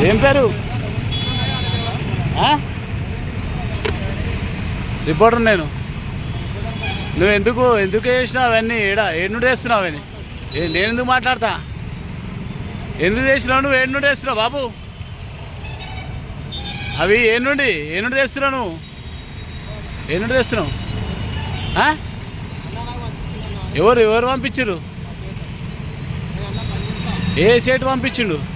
ఏం పేరు? ఆ? రిపోర్టర్ నేను. నువ్వు ఎందుకు ఎందుకు చేసినావు అవన్నీ? ఏడా ఏడు నుండి వేస్తున్నావు అవన్నీ? ఏ- నేను ఎందుకు మాట్లాడతా? ఎందుకు చేసినావు నువ్వు? ఏడు నుండి వేస్తున్నావు బాబు? అవి ఏ నుండి ఏ నుండి తెస్తున్నావు నువ్వు? ఏ నుండి తెస్తున్నావు ఎవరు ఎవరు పంపించారు ఏ సేటు పంపించిండు?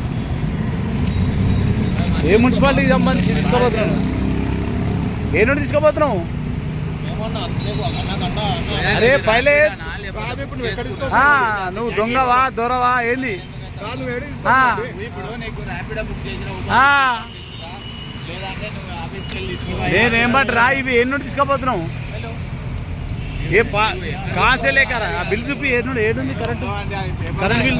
ఏ మున్సిపాలిటీకి సంబంధించి తీసుకోబోతున్నావు? ఏ నుండి తీసుకోబోతున్నావు? అరే పైలే. నువ్వు దొంగవా దొరవా ఏంది? నేనేం బట్ రా ఇవి ఏ నుండి తీసుకోబోతున్నావు? ఏ పా కాసే లేకరా ఆ బిల్ చూపి ఏ నుండి ఏడుంది current current bill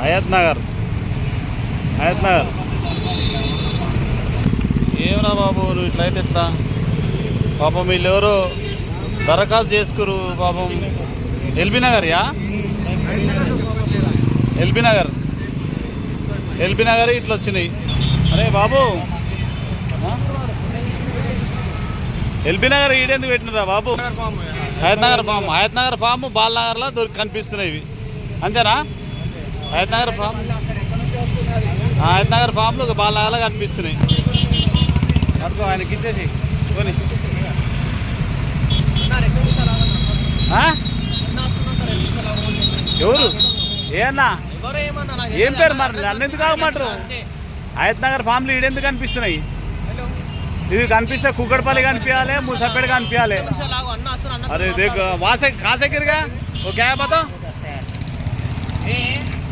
Hayath Nagar. Hayath Nagar. ఏమరా బాబు నువ్వు ఇట్లయితే ఎట్లా? పాపం వీళ్ళు ఎవరు దరఖాస్తు చేసుకురు పాపం. ఎల్బీ నగర్ యా ఎల్బీ నగర్. ఎల్బీ నగర్ ఇట్లా వచ్చినాయి. అరే బాబు? ఎల్బీ నగర్ ఈడెందుకు పెట్టినరా బాబు? హయత్ నగర్ ఫామ్. హయత్ నగర్ ఫామ్. బాల్ నగర్లో దొరికి కనిపిస్తున్నాయి ఇవి. అంతేనా? హయత్నగర్ ఫామ్ హయత్నగర్ ఫామ్లు ఒక బాలనగర్లో కనిపిస్తున్నాయి. ఆయన ఆయనకి ఇచ్చేసి. ఎవరు? ఏమన్నా ఏం పేరు మరి? నన్ను ఎందుకు ఆగమంటారు? ఫామ్ ఫామ్లు ఈడెందుకు కనిపిస్తున్నాయి? ఇది కనిపిస్తే కుక్కడపల్లి కనిపించాలి ముసపేట కనిపించాలి. అరే దేఖ వాస కాసెక్కిరిగా ఓకే క్యాబ్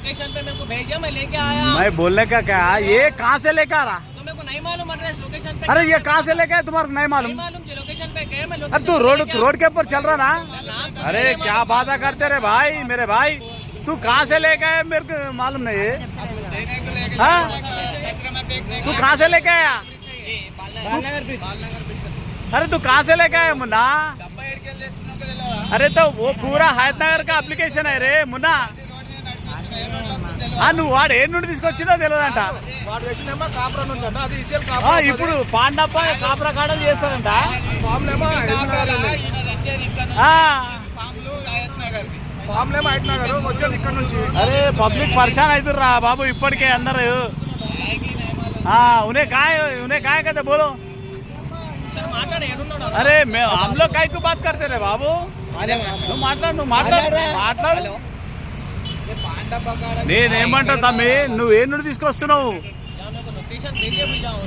लोकेशन पे मेरे को भेजा मैं लेके आया। मैं बोलने का क्या है ये कहाँ से लेकर आ रहा? तो मेरे को नहीं मालूम अरे लोकेशन पे अरे ये कहाँ से लेके आया तुम्हारा? नहीं मालूम। मालूम लोकेशन पे गए मैं अरे तू रोड रोड के ऊपर चल रहा ना? अरे क्या बात करते रहे भाई मेरे भाई? तू कहाँ से लेके आया? मेरे को मालूम नहीं है। हाँ? तू कहाँ से लेके आया? अरे तू कहाँ से लेके आया मुन्ना? अरे तो वो पूरा हैदनगर का एप्लीकेशन है रे मुन्ना। నువ్వు వాడు ఏ నుండి తీసుకొచ్చినో తెలియదంట వాడు వేసినేమో కాపురం నుంచి అంట అది ఇసేల్ ఆ, కాపురం ఇప్పుడు పాండప్ప కాపురా కాడలు చేస్తారంట ఫామ్ నేమో హైదరాబాద్ ఉంది. ఆ, ఫామ్ నేమో హైదరాబాద్ వచ్చేది ఇక్కడ నుంచి అరే పబ్లిక్ పరేషాన్ అవుతుర్రా బాబు ఇప్పటికే అందరు ఆ, उन्हें काय उन्हें काय कहते बोलो మాట్లాడే ఎడున్నాడు अरे मैं हम लोग काय को बात करते रे बाबू నువ్వు మాట్లాడు నువ్వు మాట్లాడు మాట్లాడు నేనేమంటా తమ్మి నువ్వు ఏ నుండి తీసుకొస్తున్నావు लोकेशन भेजे भी जाओ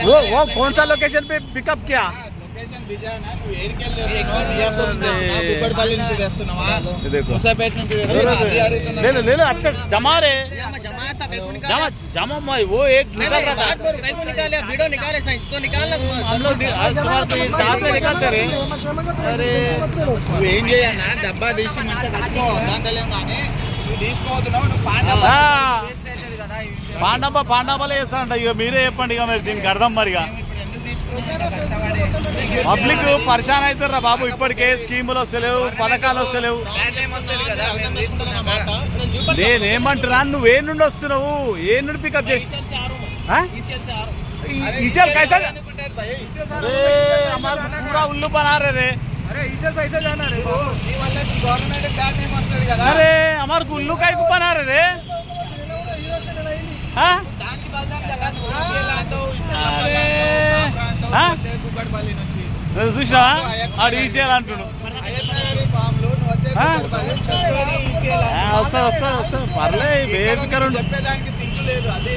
वो वो कौन सा लोकेशन पे पिकअप किया లొకేషన్ బిజానా నువ్వు ఏడికి వెళ్ళి కుక్కడపల్లి నుంచి తెస్తున్నావా ये देखो ముసాపేట నుంచి తెస్తున్నావా అది అడుగుతున్నా ले लो ले लो अच्छा जमा रे जमाया था कहीं को जमा निकाला जमा मैं वो एक नहीं, निकल नहीं, रहा बात था करो कहीं को निकाले वीडियो निकाले साइंस तो निकालना हम लोग आज तुम्हारे को ये साथ में निकालते रहे अरे నువ్వు ఏం చేయన్నా డబ్బా తీసి మంచిగా కట్టుకో దాంట్లో ఏం కానీ పాండవ పాండమ్మలు చేస్తానంట ఇక మీరే చెప్పండి ఇక మరి దీనికి అర్థం మరి పబ్లిక్ పరిశాన్ అవుతారా బాబు ఇప్పటికే స్కీములు వస్తలేవు పథకాలు వస్తలేవు. నేనేమంటున్నా నువ్వు ఏ నుండి వస్తున్నావు? ఏ నుండి పికప్ చేసి కైసా ఉల్లు పనారే हमारा पूरा उल्लू बना रहे रे అరే ఈసే సైసే జానా రే నీ వల్ల గవర్నమెంట్ బ్యాడ్ నేమ్ వస్తుంది కదా अरे हमारे उल्लू का ही बना रहे रे हाँ? దానికి బలదాం కదా నువ్వు ఈసీఎల్ అంటావు, ఇసీఎల్ అరే. అంటావు, ఆ? వస్తే కుక్కడపల్లి నుంచి నేను చూసినావా ఆడు ఈసీఎల్ అంటుడు అయ్యప్పనగరి ఫామ్లో నువ్వు వస్తే ఆ? కుక్కడపల్లి నుంచి చెప్పేది ఈసీఎల్ ఆ, వస్తా వస్తా వస్తా పర్లే బేఫికర్ ఉండు చెప్పేదానికి సింక్ లేదు అది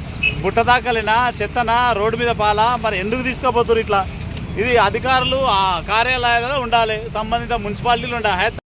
బుట్ట తాకలినా చెత్తనా రోడ్డు మీద పాలా? మరి ఎందుకు తీసుకోపోతున్నారు ఇట్లా? ఇది అధికారులు ఆ కార్యాలయాలలో ఉండాలి. సంబంధిత మున్సిపాలిటీలు ఉండాలి.